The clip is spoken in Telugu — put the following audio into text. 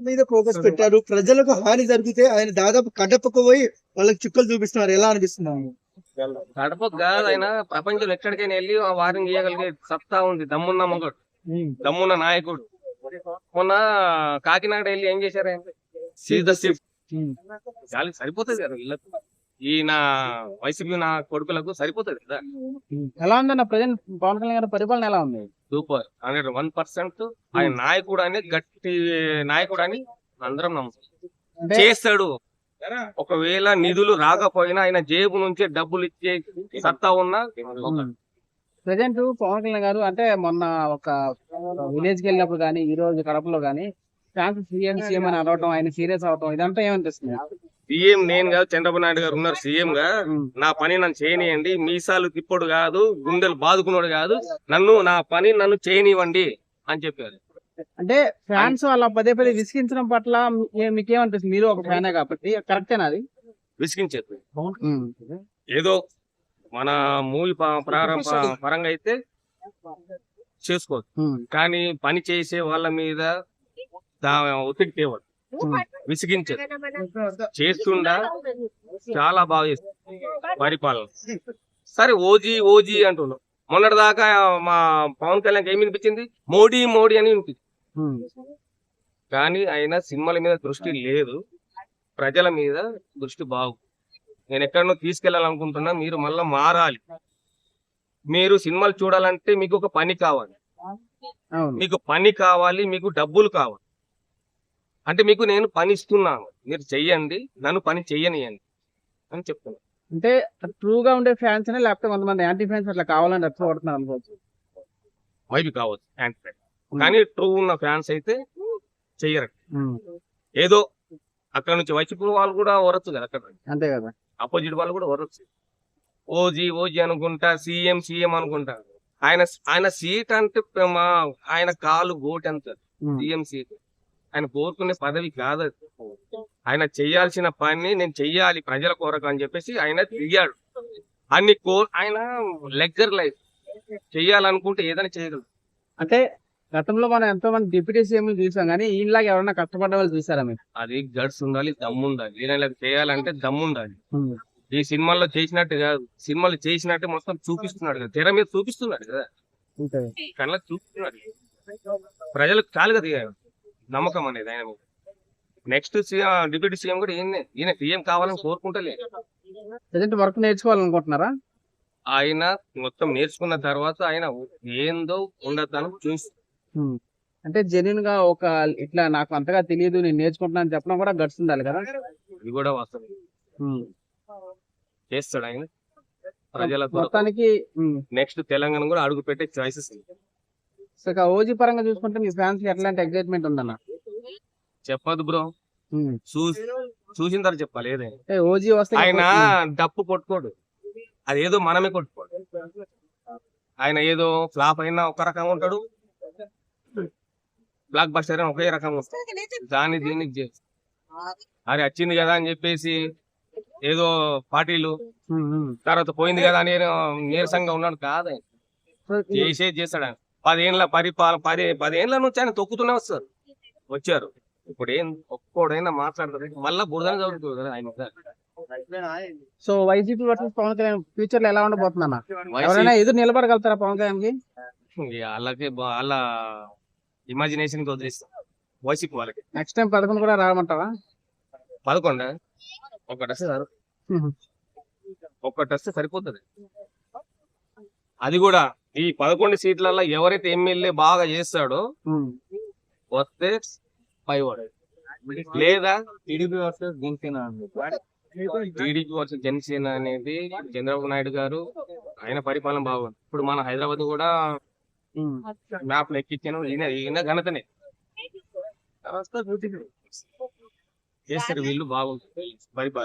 మీద ఫోకస్ పెట్టారు. ప్రజలకు హాని జరిగితే ఆయన దాదాపు కడపకు పోయి వాళ్ళకి చుక్కలు చూపిస్తున్నారు. ఎలా అనిపిస్తున్నారు గడప కాదు ఆయన. ప్రపంచంలో ఎక్కడికైనా వెళ్ళి ఆ వారిని చేయగలిగే సత్తా ఉంది. దమ్మున్న మొగడు. దమ్మున్న నాయకుడు. మొన్న కాకినాడ వెళ్ళి ఏం చేశారు ఆయన? సీద గాలి సరిపోతుంది కదా వీళ్ళకు. ఈ నా వైసీపీ నా కొడుకులకు సరిపోతుంది కదా. ఎలా ఉందన్న ప్రజెంట్ పవన్ కళ్యాణ్ గారి పరిపాలన ఎలా ఉంది? సూపర్. హండ్రెడ్ వన్ పర్సెంట్ ఆయన నాయకుడు అని గట్టి నాయకుడు అని అందరం నమ్ముతాం చేస్తాడు. ఒకవేళ నిధులు రాకపోయినా ఆయన జేబు నుంచి డబ్బులు ఇచ్చే సత్తా ఉన్న ప్రజెంట్ పవన్ కళ్యాణ్ గారు అంటే మొన్న ఒక విలేజ్కి వెళ్ళినప్పుడు కానీ ఈ రోజు కడపలో కానీ ఫ్యాన్స్ సీఎం సీఎం అని అనవటం ఆయన సీరియస్ అవటం ఇదంతా ఏమనిపిస్తుంది? సీఎం నేను కాదు చంద్రబాబు నాయుడు గారు ఉన్నారు సీఎం గా. నా పని నన్ను చేయనియండి. మీసాలు తిప్పుడు కాదు గుండెలు బాదుకున్నాడు కాదు. నన్ను నా పని నన్ను చేయనివ్వండి అని చెప్పారు. అంటే ఫ్యాన్స్ వాళ్ళ పదే పదే విసిగించడం పట్ల మీకేమనిపిస్తుంది? మీరు ఒక ఫ్యానే కాబట్టి కరెక్టేనా అది? విసిగించారు. ఏదో మన మూవీ ప్రారంభ పరంగా అయితే చేసుకోవచ్చు. కానీ పని చేసే వాళ్ళ మీద ఒత్తిడి తేవద్దు విసిగించదు చేస్తుండా చాలా బాగా చేస్తుంది? పరిపాలన. సరే ఓజీ ఓజీ అంటున్నాం. మొన్నటి దాకా మా పవన్ కళ్యాణ్ ఏమి వినిపించింది? మోడీ మోడీ అని వినిపించింది. కానీ ఆయన సినిమాల మీద దృష్టి లేదు. ప్రజల మీద దృష్టి బాగు. నేను ఎక్కడనో తీసుకెళ్ళాలనుకుంటున్నా మీరు మళ్ళీ మారాలి. మీరు సినిమాలు చూడాలంటే మీకు ఒక పని కావాలి. అవును. మీకు పని కావాలి మీకు డబ్బులు కావాలి. అంటే మీకు నేను పని ఇస్తున్నాను మీరు చెయ్యండి. నన్ను పని చెయ్యనియండి అని చెప్తున్నాను అంటే ట్రూ గా ఉండే ఫ్యాన్స్ అనే లేకపోతే కొంతమంది యాంటీ ఫ్యాన్స్ అట్లా కావాలని రెచ్చగొడుతున్నారు అనుకోవచ్చు. మైబి కావచ్చు? Anti fan. కానీ ట్రూ ఉన్న ఫ్యాన్స్ అయితే చెయ్యరు. ఏదో అక్కడ నుంచి వైసీపీ వాళ్ళు కూడా వరచ్చు కదా అక్కడ. అంతే కదా. అపోజిట్ వాళ్ళు కూడా వరచ్చు. ఓజీ ఓజీ అనుకుంటా సీఎం సీఎం అనుకుంటా. ఆయన ఆయన సీట్ అంటే మా ఆయన కాలు గోటి అంత సీఎం సీట్. ఆయన కోరుకునే పదవి కాదు. ఆయన చేయాల్సిన పని నేను చెయ్యాలి ప్రజల కొరకు అని చెప్పేసి ఆయన దిగాడు అన్ని కో ఆయన లెగ్జర్ లైఫ్. చెయ్యాలనుకుంటే ఏదైనా చేయగలడు అంటే గతంలో మనం ఎంతో మంది డిప్యూటీ సీఎం చూసాం కానీ ఈలాగా ఎవరైనా కష్టపడ్డ వాళ్ళు చూసారా మీరు? అది గడ్స్ ఉండాలి దమ్ము ఉండాలి. ఈయన చేయాలంటే దమ్ము ఉండాలి. ఈ సినిమాల్లో చేసినట్టు కాదు. సినిమాలు చేసినట్టు మొత్తం చూపిస్తున్నాడు కదా. తెర మీద చూపిస్తున్నాడు కదా. కళ్ళ చూపిస్తున్నాడు. ప్రజలకు చాలు కదా నమ్మకం అనేది ఆయన మీద. నెక్స్ట్ సీఎం డిప్యూటీ సీఎం కూడా ఈయన ఈయన సీఎం కావాలని కోరుకుంటలే. Present work నేర్చుకోవాలనుకుంటున్నారా? ఆయన మొత్తం నేర్చుకున్న తర్వాత ఆయన ఏందో ఉండద్దని చూసి అంటే జెన్యున్గా ఒక ఇట్లా నాకు అంతగా తెలియదు నేను నేర్చుకుంటున్నాను చెప్పడం కూడా గట్స్ ఉండాలి కదా? ఇది కూడా వాస్తవం. చేస్తాడు ఆయన. ప్రజలతో మొత్తానికి. నెక్స్ట్ తెలంగాణ కూడా అడుగు పెట్టే చాయిసెస్ సో ఇక ఓజీ పరంగా చూసుకుంటే మీ ఫ్యాన్స్కి ఎట్లాంటి ఎగ్జైట్మెంట్ ఉందన్న? చెప్పదు బ్రో. చూసి చూసిన తర్వాత చెప్పాలి ఏదైనా. ఓజీ వస్తే ఆయన డప్పు కొట్టుకోడు. అది ఏదో మనమే కొట్టుకోడు. ఆయన ఏదో ఫ్లాప్ అయినా ఒక రకంగా ఉంటాడు. బ్లాక్ బస్టర్ అయినా ఒకే రకంగా ఉంటాడు. దాన్ని దీనికి చేసి అరే వచ్చింది కదా అని చెప్పేసి ఏదో పార్టీలు. తర్వాత పోయింది కదా అని నీరసంగా ఉన్నాడు. కాదు చేసే చేస్తాడు ఆయన. పదేళ్ళ పరిపాలన పది పదేళ్ళ నుంచి ఆయన తొక్కుతూనే వస్తారు వచ్చారు. ఇప్పుడు ఏం ఒక్కోడైనా మాట్లాడతారు. మళ్ళా బురదనే చదువుతుంది కదా ఆయన. So YCP versus Pawan Kalyan ఫ్యూచర్లో ఎలా ఉండబోతుందన్న? ఎవరైనా ఎదురు నిలబడగలుగుతారా పవన్ కళ్యాణ్కి వాళ్ళకి వాళ్ళ ఇమాజినేషన్కి వదిలేస్తాం. వైసీపీ వాళ్ళకి. నెక్స్ట్ టైం పదకొండు కూడా రావమంటావా పదకొండ? ఒకటి వస్తే. ఉహు. ఒక్కటి వస్తే సరిపోతుంది. అది కూడా ఈ పదకొండు సీట్లలో ఎవరైతే ఎమ్మెల్యే బాగా చేస్తాడో. వస్తే పైవాడు. లేదా TDP versus Janasena TDP versus Janasena అనేది చంద్రబాబు నాయుడు గారు ఆయన పరిపాలన బాగుంది. ఇప్పుడు మన హైదరాబాద్ కూడా. మ్యాప్లో ఎక్కించాను. ఈయన ఘనతనే. చేస్తారు వీళ్ళు బాగుంటుంది. పరిపాలన.